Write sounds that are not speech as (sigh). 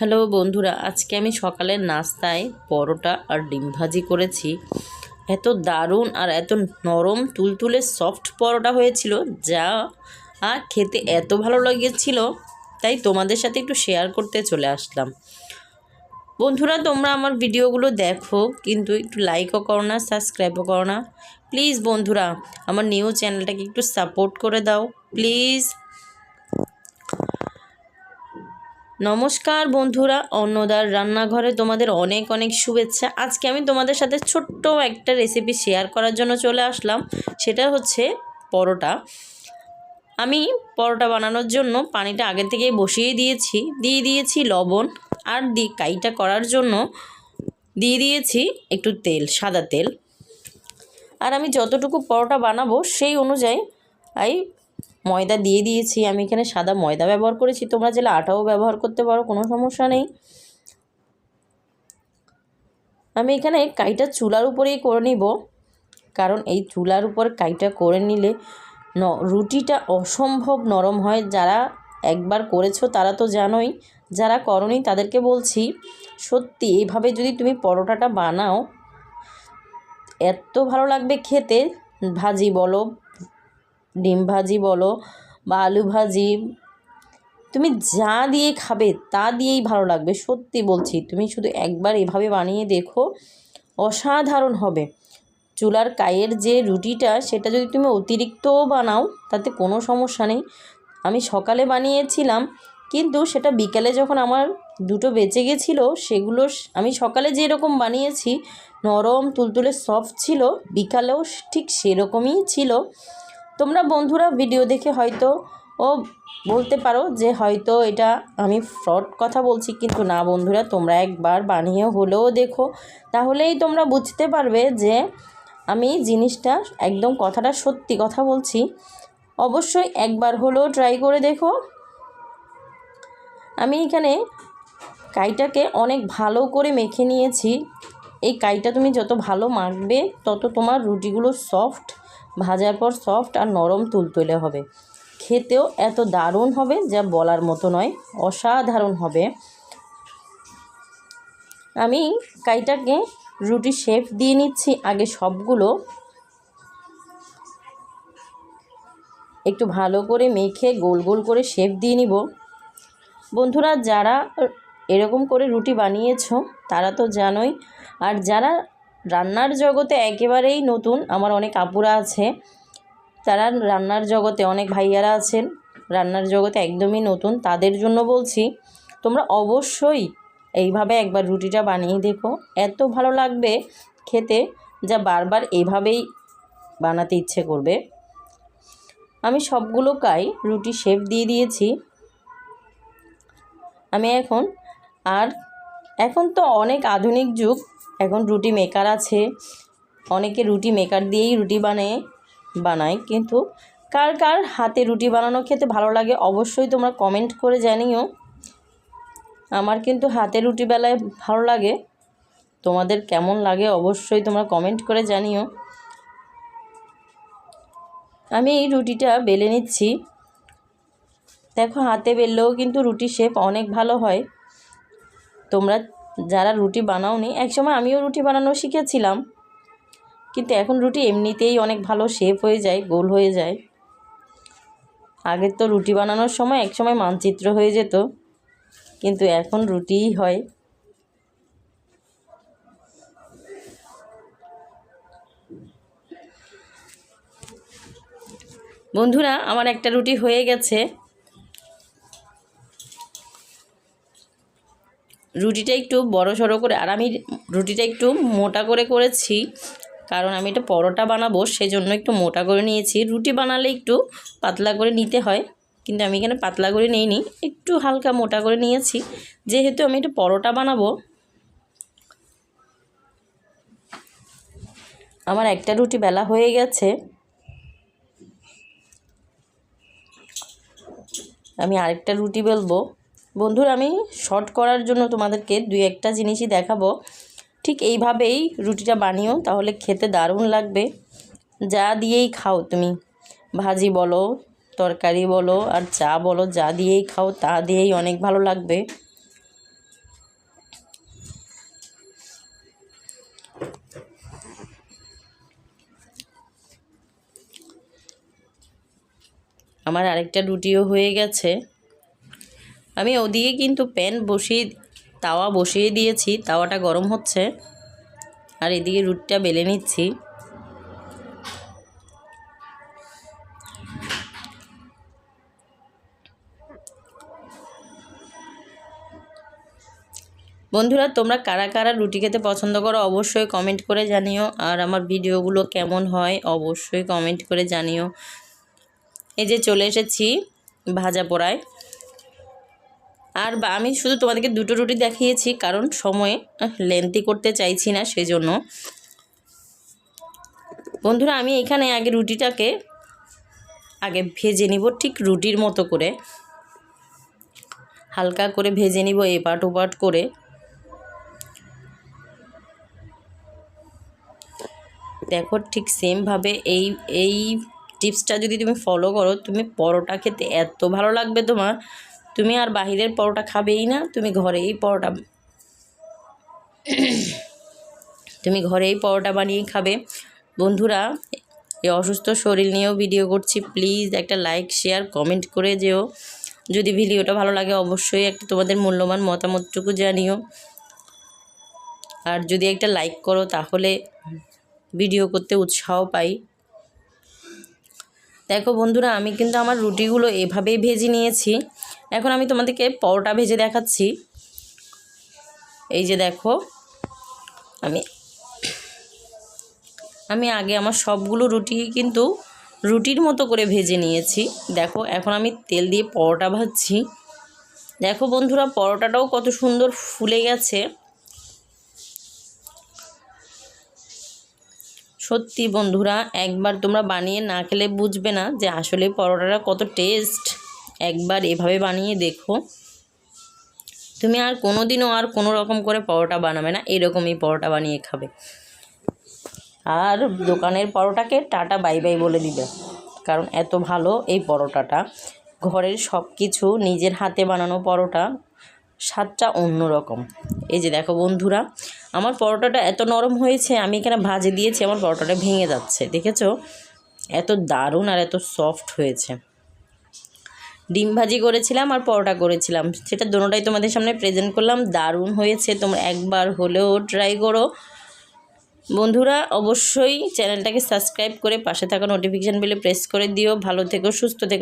Hello বন্ধুরা, আজকে আমি সকালের নাস্তায় পরোটা আর ডিম ভাজি করেছি। এত দারুণ আর এত নরম তুলতুলে সফট পরোটা হয়েছিল, যা আর খেতে এত ভালো লেগেছিল, তাই তোমাদের সাথে একটু শেয়ার করতে চলে আসলাম। বন্ধুরা, তোমরা আমার ভিডিওগুলো দেখো, কিন্তু একটু লাইকও করো না সাবস্ক্রাইবও করো না। প্লিজ বন্ধুরা, আমার নিউ চ্যানেলটাকে একটু সাপোর্ট করে দাও। প্লিজ নমস্কার বন্ধুরা, অন্নদার রান্নাঘরে তোমাদের অনেক অনেক শুভেচ্ছা। আজকে আমি তোমাদের সাথে ছোট্ট একটা রেসিপি শেয়ার করার জন্য চলে আসলাম। সেটা হচ্ছে পরোটা। আমি পরোটা বানানোর জন্য পানিটা আগে থেকেই বসিয়ে দিয়েছি। দিয়ে দিয়েছি লবণ আর দি কাইটা করার জন্য দিয়ে দিয়েছি একটু তেল, সাদা তেল। আর আমি যতটুকু পরোটা বানাবো সেই অনুযায়ী ময়দা দিয়ে দিয়েছি, আমি এখানে সাদা ময়দা ব্যবহার করেছি। তোমরা চাইলে আটাও ব্যবহার করতে পারো, কোনো সমস্যা নেই। আমি এখানে কাইটা চুলার উপরেই করে নিব, কারণ এই চুলার উপর কাইটা করে নিলে ন, রুটিটা অসম্ভব নরম হয়। যারা একবার করেছ তারা তো জানোই, যারা করনি তাদেরকে বলছি, সত্যি এইভাবে যদি তুমি পরোটাটা বানাও, এত ভালো লাগবে খেতে। ভাজি বলো ডিম ভাজি বলো বা আলু ভাজি। তুমি যা দিয়ে খাবে তা দিয়েই ভালো লাগবে, সত্যি বলছি। তুমি শুধু একবার এভাবে বানিয়ে দেখো, অসাধারণ হবে। চুলার কায়ের যে রুটিটা, সেটা যদি তুমি অতিরিক্তও বানাও, তাতে কোনো সমস্যা নেই। আমি সকালে বানিয়েছিলাম, কিন্তু সেটা বিকালে যখন আমার দুটো বেঁচে গেছিল, সেগুলো আমি সকালে যেরকম বানিয়েছি, নরম তুলতুলে সফট ছিল, বিকালেও ঠিক সেরকমই ছিল। তোমরা বন্ধুরা ভিডিও দেখে হয়তো ও বলতে পারো যে হয়তো এটা আমি ফ্রড কথা বলছি, কিন্তু না বন্ধুরা, তোমরা একবার বানিয়ে হলেও দেখো। তাহলেই তোমরা বুঝতে পারবে যে আমি জিনিসটা একদম কথাটা সত্যি কথা বলছি। অবশ্যই একবার হলেও ট্রাই করে দেখো। আমি এখানে কাইটাকে অনেক ভালো করে মেখে নিয়েছি। এই কাইটা তুমি যত ভালো মাখবে, তত তোমার রুটিগুলো সফট ভাজার পর সফট আর নরম তুলতুলে হবে। খেতেও এত দারুণ হবে যা বলার মতো নয়, অসাধারণ হবে। আমি কাইটাকে রুটি শেপ দিয়ে নিচ্ছি, আগে সবগুলো একটু ভালো করে মেখে গোল গোল করে শেপ দিয়ে নিব। বন্ধুরা, যারা এরকম করে রুটি বানিয়েছ, তারা তো জানোই, আর যারা রান্নার জগতে একেবারেই নতুন। আমার অনেক আপুরা আছে, তারা রান্নার জগতে অনেক ভাইয়ারা আছেন, রান্নার জগতে একদমই নতুন। তাদের জন্য বলছি, তোমরা অবশ্যই এইভাবে একবার রুটিটা বানিয়ে দেখো। এত ভালো লাগবে খেতে যা বারবার এভাবেই বানাতে ইচ্ছে করবে। আমি সবগুলো কাই রুটি শেপ দিয়ে দিয়েছি। আমি এখন, আর এখন তো অনেক আধুনিক যুগ এখন রুটি মেকার আছে। অনেকে রুটি মেকার দিয়েই রুটি বানায় বানায়। কিন্তু কার কার হাতে রুটি বানানো খেতে ভালো লাগে অবশ্যই তোমরা কমেন্ট করে জানিও। আমার কিন্তু হাতে রুটি বেলায় ভালো লাগে। তোমাদের কেমন লাগে অবশ্যই তোমরা কমেন্ট করে জানিও। আমি এই রুটিটা বেলে নিচ্ছি। দেখো হাতে বেললেও কিন্তু রুটি শেপ অনেক ভালো হয়। তোমরা যারা রুটি বানাওনি, একসময় আমিও রুটি বানানো শিখেছিলাম। কিন্তু এখন রুটি এমনিতেই অনেক ভালো শেপ হয়ে যায়, গোল হয়ে যায়। আগের তো রুটি বানানোর সময় এক সময় মানচিত্র হয়ে যেত, কিন্তু এখন রুটিই হয়। বন্ধুরা, আমার একটা রুটি হয়ে গেছে। রুটিটা একটু বড় সড়ো করে, আর আমি রুটিটা একটু মোটা করে করেছি, কারণ আমি এটা পরোটা বানাবো, সেজন্য একটু মোটা করে নিয়েছি। রুটি বানালে একটু পাতলা করে নিতে হয়, কিন্তু আমি এখানে পাতলা করে নিইনি, একটু হালকা মোটা করে নিয়েছি। যেহেতু আমি একটু পরোটা বানাবো, আমার একটা রুটি বেলা হয়ে গেছে। আমি আরেকটা রুটি বেলবো। বন্ধুরা, আমি শর্ট করার জন্য তোমাদেরকে দুই একটা জিনিসই দেখাবো। ঠিক এইভাবেই রুটিটা বানিও, তাহলে খেতে দারুণ লাগবে। যা দিয়েই খাও তুমি। ভাজি বলো, তরকারি বলো, আর চা বলো, যা দিয়েই খাও, তা দিয়েই অনেক ভালো লাগবে। আমার আরেকটা রুটিও হয়ে গেছে। আমি ওদিকে কিন্তু প্যান বসিয়ে, তাওয়া বসিয়ে দিয়েছি, তাওয়াটা গরম হচ্ছে। আর এদিকে রুটিটা বেলে নিচ্ছি। বন্ধুরা, তোমরা কারা কারা রুটি খেতে পছন্দ করো অবশ্যই কমেন্ট করে জানিও। আর আমার ভিডিওগুলো কেমন হয় অবশ্যই কমেন্ট করে জানিও। এই যে চলে এসেছি ভাজা পোড়ায়। আর বা- আমি শুধু তোমাদেরকে দুটো রুটি দেখিয়েছি, কারণ সময়ে লেন্থি করতে চাইছি না সেজন্য। বন্ধুরা, আমি এখানে আগে রুটিটাকে আগে ভেজে নিব, ঠিক রুটির মতো করে। হালকা করে ভেজে নিব, এপাট ওপাট করে। দেখো, ঠিক সেমভাবে এই এই টিপসটা যদি তুমি ফলো করো, তুমি পরোটা খেতে এত ভালো লাগবে তোমার। তুমি আর বাহিরের পরোটা খাবেই না, তুমি ঘরেই পরোটা (clears throat) তুমি ঘরেই পরোটা বানিয়ে খাবে। বন্ধুরা, এই অসুস্থ শরীর নিয়েও ভিডিও করছি, প্লিজ একটা লাইক, শেয়ার, কমেন্ট করে যেও। যদি ভিডিওটা ভালো লাগে অবশ্যই একটা তোমাদের মূল্যবান মতামতটুকু জানিও। আর যদি একটা লাইক করো তাহলে ভিডিও করতে উৎসাহ পাই। দেখো বন্ধুরা, আমি কিন্তু আমার রুটিগুলো এভাবেই ভেজে নিয়েছি। এখন আমি তোমাদেরকে পরোটা ভেজে দেখাচ্ছি। এই যে দেখো, আমি আমি আগে আমার সবগুলো রুটি কিন্তু রুটির মতো করে ভেজে নিয়েছি। দেখো, এখন আমি তেল দিয়ে পরোটা ভাজছি। দেখো বন্ধুরা, পরোটাটাও কত সুন্দর ফুলে গেছে। সত্যি বন্ধুরা, একবার তোমরা বানিয়ে না খেলে বুঝবে না যে আসলে পরোটাটা কত টেস্ট। একবার এভাবে বানিয়ে দেখো। তুমি আর কোনো দিনও আর কোনো রকম করে পরোটা বানাবে না, এরকমই পরোটা বানিয়ে খাবে। আর দোকানের পরোটাকে টাটা, বাই বাই বলে দিবে, কারণ এত ভালো এই পরোটাটা। ঘরের সব কিছু নিজের হাতে বানানো পরোটা, স্বাদটা অন্যরকম। এই যে দেখো বন্ধুরা, আমার পরোটাটা এত নরম হয়েছে, আমি এখানে ভাজে দিয়েছি, আমার পরোটাটা ভেঙে যাচ্ছে, দেখেছ? এত দারুণ আর এত সফট হয়েছে। ডিম ভাজি করেছিলাম আর পরোটা করেছিলাম। সেটা দোনোটাই তোমাদের সামনে প্রেজেন্ট করলাম। দারুণ হয়েছে। তোমরা একবার হলেও ট্রাই করো। বন্ধুরা, অবশ্যই চ্যানেলটাকে সাবস্ক্রাইব করে পাশে থাকা নোটিফিকেশান বেলে প্রেস করে দিও। ভালো থেকো, সুস্থ থেকো।